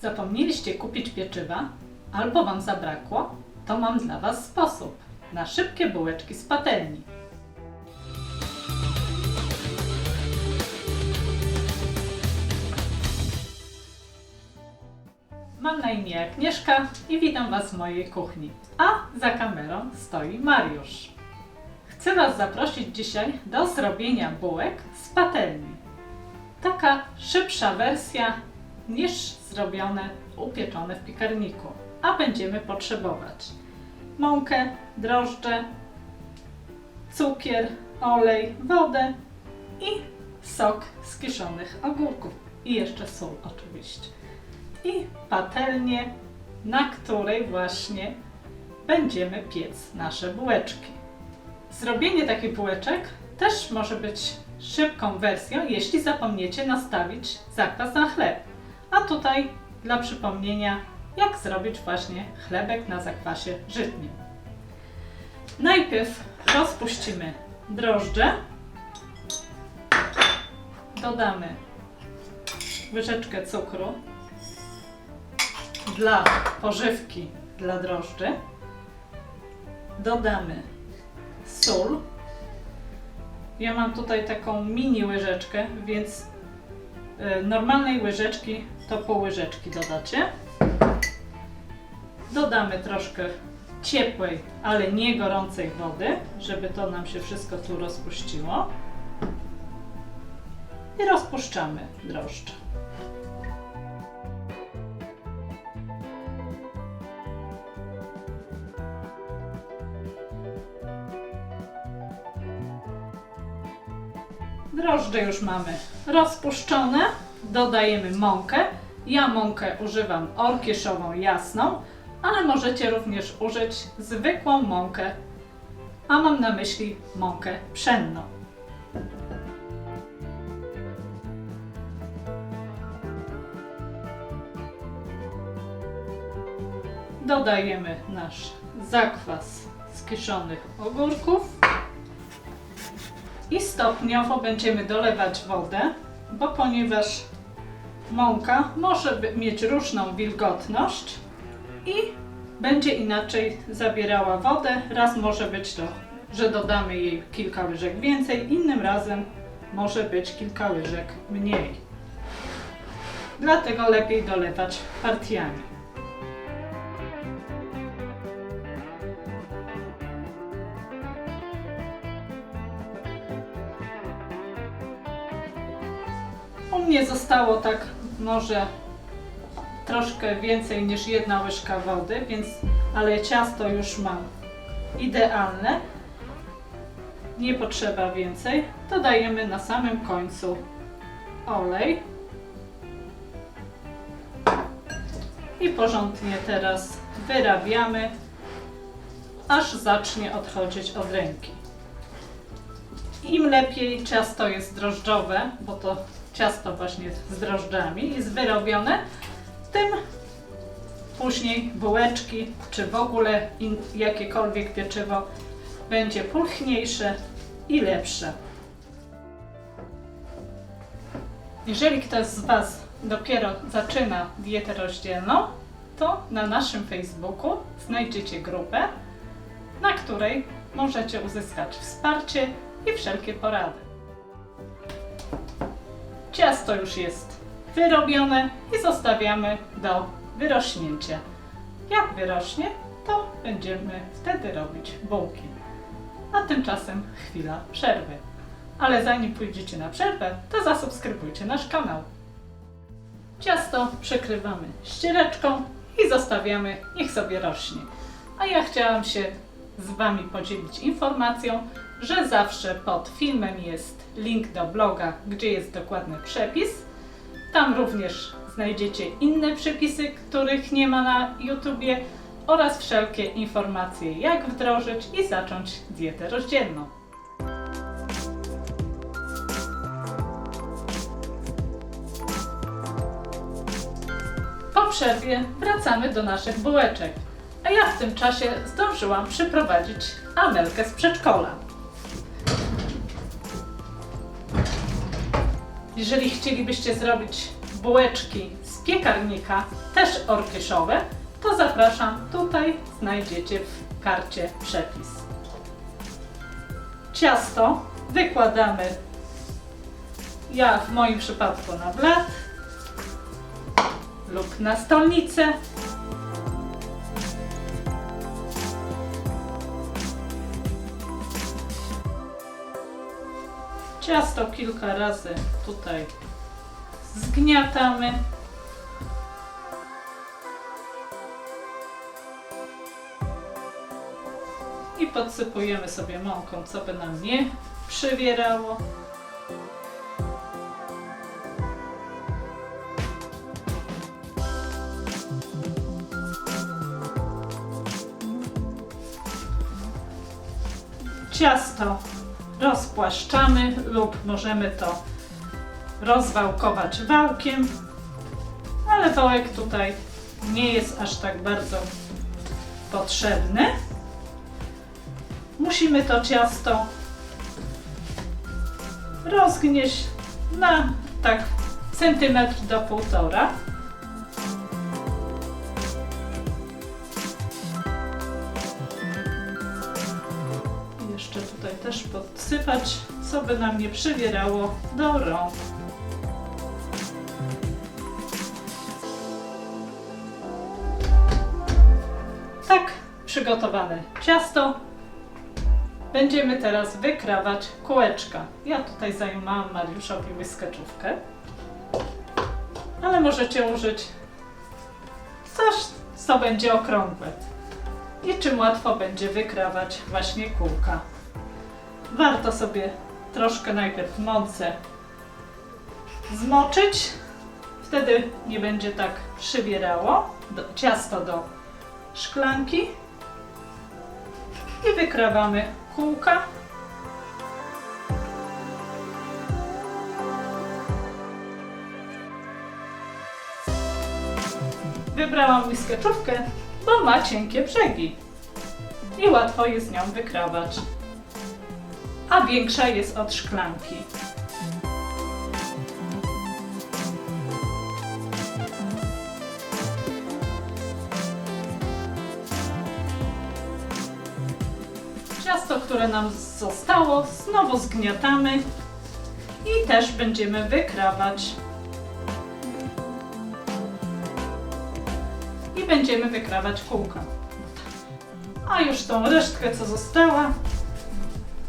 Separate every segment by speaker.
Speaker 1: Zapomnieliście kupić pieczywa albo Wam zabrakło? To mam dla Was sposób na szybkie bułeczki z patelni. Mam na imię Agnieszka i witam Was w mojej kuchni. A za kamerą stoi Mariusz. Chcę Was zaprosić dzisiaj do zrobienia bułek z patelni. Taka szybsza wersja niż zrobione, upieczone w piekarniku. A będziemy potrzebować mąkę, drożdże, cukier, olej, wodę i sok z kiszonych ogórków. I jeszcze sól oczywiście. I patelnię, na której właśnie będziemy piec nasze bułeczki. Zrobienie takich bułeczek też może być szybką wersją, jeśli zapomniecie nastawić zakwas na chleb. A tutaj dla przypomnienia, jak zrobić właśnie chlebek na zakwasie żytnim. Najpierw rozpuścimy drożdże. Dodamy łyżeczkę cukru dla pożywki dla drożdży. Dodamy sól. Ja mam tutaj taką mini łyżeczkę, więc y, normalnej łyżeczki to pół łyżeczki dodacie. Dodamy troszkę ciepłej, ale nie gorącej wody, żeby to nam się wszystko tu rozpuściło. I rozpuszczamy drożdże. Drożdże już mamy rozpuszczone. Dodajemy mąkę. Ja mąkę używam orkieszową jasną, ale możecie również użyć zwykłą mąkę, a mam na myśli mąkę pszenną. Dodajemy nasz zakwas z kiszonych ogórków. I stopniowo będziemy dolewać wodę, bo ponieważ mąka może mieć różną wilgotność i będzie inaczej zabierała wodę. Raz może być to, że dodamy jej kilka łyżek więcej, innym razem może być kilka łyżek mniej. Dlatego lepiej dolewać partiami. U mnie zostało tak może troszkę więcej niż jedna łyżka wody, więc ale ciasto już mam idealne. Nie potrzeba więcej. Dodajemy na samym końcu olej. I porządnie teraz wyrabiamy, aż zacznie odchodzić od ręki. Im lepiej ciasto jest drożdżowe, bo to ciasto właśnie z drożdżami jest wyrobione, tym później bułeczki, czy w ogóle in, jakiekolwiek pieczywo będzie pulchniejsze i lepsze. Jeżeli ktoś z Was dopiero zaczyna dietę rozdzielną, to na naszym Facebooku znajdziecie grupę, na której możecie uzyskać wsparcie i wszelkie porady. Ciasto już jest wyrobione i zostawiamy do wyrośnięcia. Jak wyrośnie, to będziemy wtedy robić bułki. A tymczasem chwila przerwy. Ale zanim pójdziecie na przerwę, to zasubskrybujcie nasz kanał. Ciasto przykrywamy ściereczką i zostawiamy, niech sobie rośnie. A ja chciałam się z Wami podzielić informacją, że zawsze pod filmem jest link do bloga, gdzie jest dokładny przepis. Tam również znajdziecie inne przepisy, których nie ma na YouTubie oraz wszelkie informacje, jak wdrożyć i zacząć dietę rozdzielną. Po przerwie wracamy do naszych bułeczek, a ja w tym czasie zdążyłam przyprowadzić Amelkę z przedszkola. Jeżeli chcielibyście zrobić bułeczki z piekarnika, też orkyszowe, to zapraszam. Tutaj znajdziecie w karcie przepis. Ciasto wykładamy, ja w moim przypadku na blat lub na stolnicę. Ciasto kilka razy tutaj zgniatamy. I podsypujemy sobie mąką, co by nam nie przywierało. Ciasto rozpłaszczamy lub możemy to rozwałkować wałkiem, ale wałek tutaj nie jest aż tak bardzo potrzebny. Musimy to ciasto rozgnieść na tak centymetr do półtora. Tutaj też podsypać, co by nam nie przywierało do rąk. Tak przygotowane ciasto będziemy teraz wykrawać kółeczka. Ja tutaj zajmowałam Mariuszowi łyskeczówkę, ale możecie użyć coś, co będzie okrągłe i czym łatwo będzie wykrawać właśnie kółka. Warto sobie troszkę najpierw mące zmoczyć, wtedy nie będzie tak przybierało. Do, ciasto do szklanki. I wykrawamy kółka. Wybrałam łyskeczówkę, bo ma cienkie brzegi i łatwo jest nią wykrawać, a większa jest od szklanki. Ciasto, które nam zostało, znowu zgniatamy i też będziemy wykrawać. I będziemy wykrawać kółka. A już tą resztkę, co została,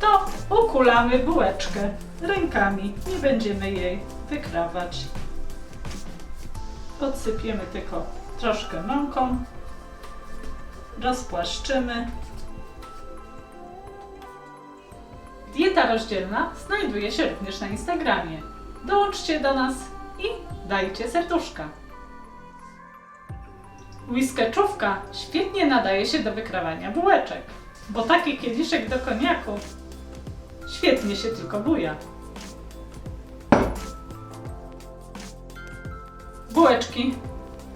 Speaker 1: to ukulamy bułeczkę rękami. Nie będziemy jej wykrawać. Podsypiemy tylko troszkę mąką. Rozpłaszczymy. Dieta rozdzielna znajduje się również na Instagramie. Dołączcie do nas i dajcie serduszka. Whiskeczówka świetnie nadaje się do wykrawania bułeczek, bo taki kieliszek do koniaku świetnie się tylko buja. Bułeczki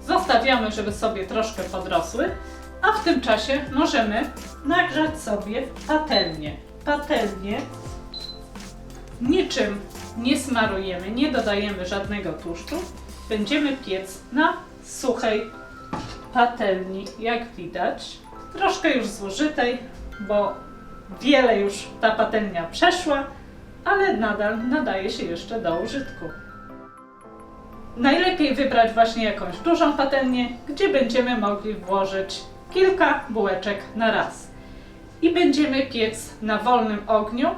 Speaker 1: zostawiamy, żeby sobie troszkę podrosły, a w tym czasie możemy nagrzać sobie patelnię. Patelnię niczym nie smarujemy, nie dodajemy żadnego tłuszczu. Będziemy piec na suchej patelni, jak widać. Troszkę już zużytej, bo wiele już ta patelnia przeszła, ale nadal nadaje się jeszcze do użytku. Najlepiej wybrać właśnie jakąś dużą patelnię, gdzie będziemy mogli włożyć kilka bułeczek na raz. I będziemy piec na wolnym ogniu,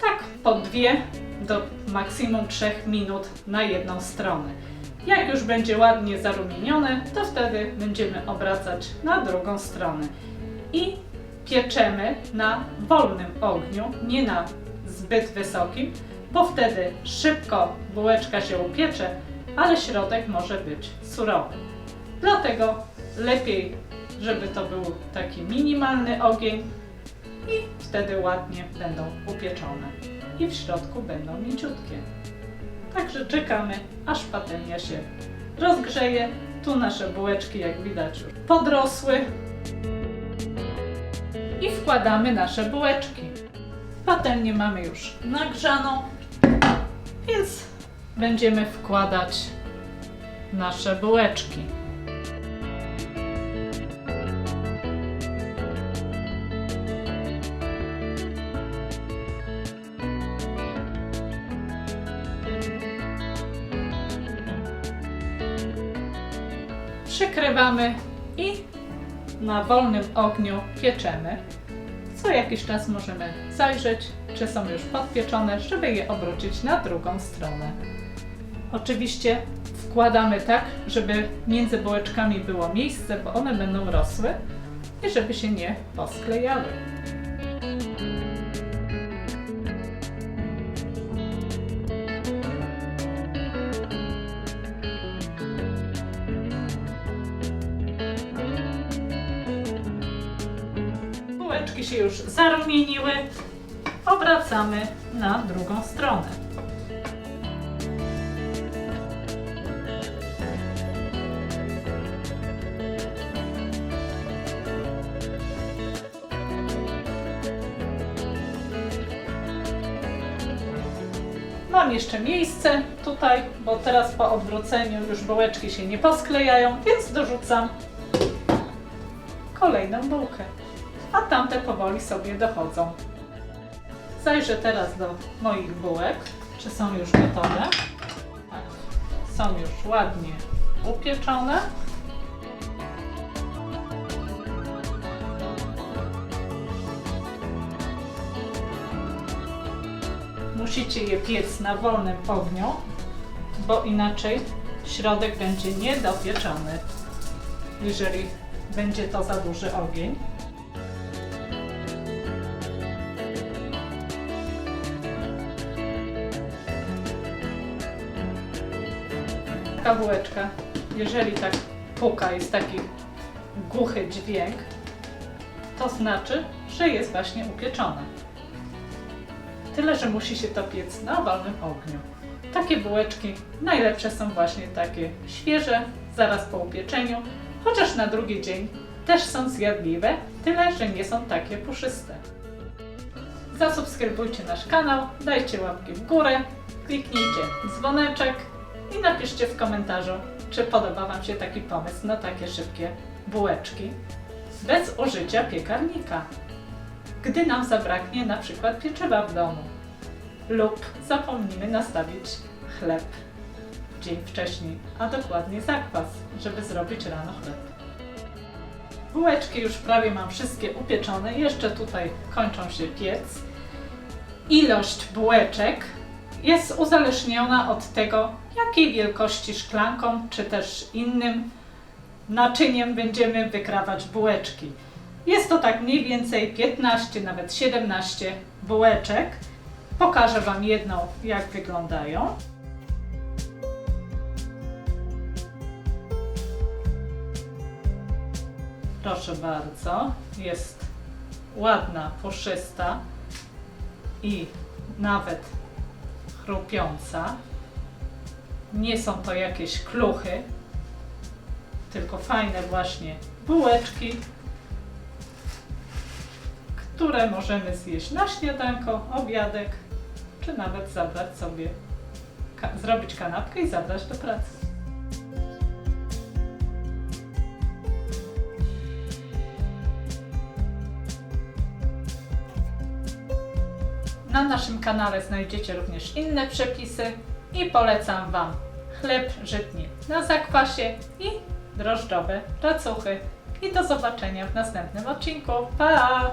Speaker 1: tak po dwie do maksimum 3 minut na jedną stronę. Jak już będzie ładnie zarumienione, to wtedy będziemy obracać na drugą stronę. I pieczemy na wolnym ogniu, nie na zbyt wysokim, bo wtedy szybko bułeczka się upiecze, ale środek może być surowy. Dlatego lepiej, żeby to był taki minimalny ogień i wtedy ładnie będą upieczone. I w środku będą mięciutkie. Także czekamy, aż patelnia się rozgrzeje. Tu nasze bułeczki, jak widać, podrosły. I wkładamy nasze bułeczki. Patelnię mamy już nagrzaną, więc będziemy wkładać nasze bułeczki. Przykrywamy i na wolnym ogniu pieczemy. Co jakiś czas możemy zajrzeć, czy są już podpieczone, żeby je obrócić na drugą stronę. Oczywiście wkładamy tak, żeby między bułeczkami było miejsce, bo one będą rosły i żeby się nie posklejały. Bułeczki się już zarumieniły. Obracamy na drugą stronę. Mam jeszcze miejsce tutaj, bo teraz po odwróceniu już bułeczki się nie posklejają, więc dorzucam kolejną bułkę. A tamte powoli sobie dochodzą. Zajrzę teraz do moich bułek, czy są już gotowe. Tak, są już ładnie upieczone. Musicie je piec na wolnym ogniu, bo inaczej środek będzie niedopieczony, jeżeli będzie to za duży ogień. Taka bułeczka, jeżeli tak puka, jest taki głuchy dźwięk, to znaczy, że jest właśnie upieczona. Tyle, że musi się to piec na wolnym ogniu. Takie bułeczki najlepsze są właśnie takie świeże, zaraz po upieczeniu, chociaż na drugi dzień też są zjadliwe, tyle, że nie są takie puszyste. Zasubskrybujcie nasz kanał, dajcie łapki w górę, kliknijcie dzwoneczek i napiszcie w komentarzu, czy podoba Wam się taki pomysł na takie szybkie bułeczki bez użycia piekarnika gdy nam zabraknie na przykład pieczywa w domu lub zapomnimy nastawić chleb dzień wcześniej, a dokładnie zakwas, żeby zrobić rano chleb. Bułeczki już prawie mam wszystkie upieczone, jeszcze tutaj kończą się piec. Ilość bułeczek jest uzależniona od tego, jakiej wielkości szklanką czy też innym naczyniem będziemy wykrawać bułeczki. Jest to tak mniej więcej 15, nawet 17 bułeczek. Pokażę Wam jedną, jak wyglądają. Proszę bardzo, jest ładna, puszysta i nawet chrupiąca. Nie są to jakieś kluchy, tylko fajne właśnie bułeczki, które możemy zjeść na śniadanko, obiadek, czy nawet zabrać sobie, ka- zrobić kanapkę i zabrać do pracy. Na naszym kanale znajdziecie również inne przepisy i polecam Wam chleb żytni na zakwasie i drożdżowe racuchy. I do zobaczenia w następnym odcinku. Pa!